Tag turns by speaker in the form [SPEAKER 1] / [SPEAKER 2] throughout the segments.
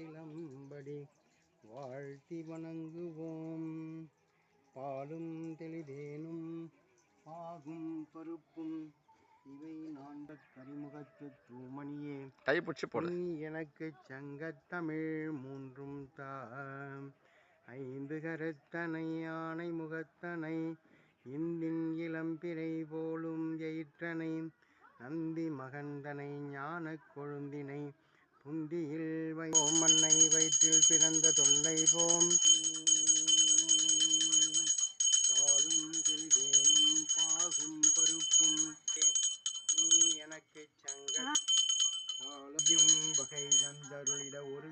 [SPEAKER 1] சிலம்படி வாழ்த்தி வணங்குவோம் பாலும் தெளிதேனும் ஆகும் பருப்பும் இவை நான்க கரிமுகத்து தூமணியே
[SPEAKER 2] கைப்பிடிச்சு போடு
[SPEAKER 1] நீ எனக்கு சங்கத்தமிழ் மூன்றும் தா ஐந்து கருத்தனை ஆனை முகத்தனை இந்தின் இளம்பிரை போலும் எயிற்றனை நந்தி மகந்தனை ஞான கொழுந்தினை புண்டியில் வைவோம் மண்ணை வயிற்றில் பிறந்த தொல்லை போம் பாலும் தெளிவேனும் பாகும் பருப்பும் நீ எனக்கு சங்க வகை தந்தருளிட ஒரு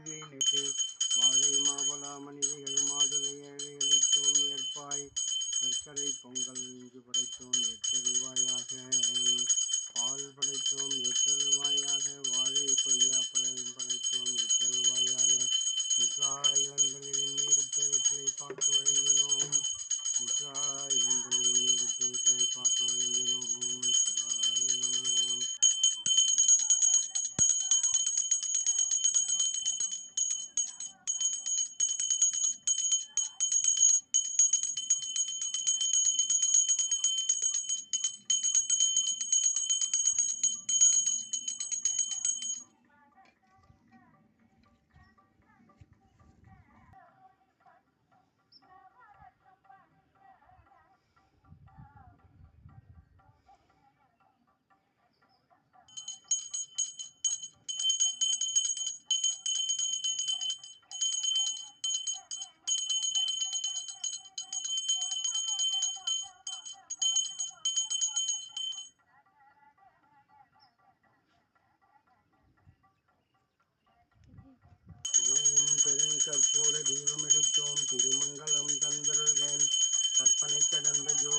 [SPEAKER 1] கற்பூர தீபமெடுத்தோம் திருமங்கலம் தந்தருள்கேன் கற்பனை கடந்த ஜோ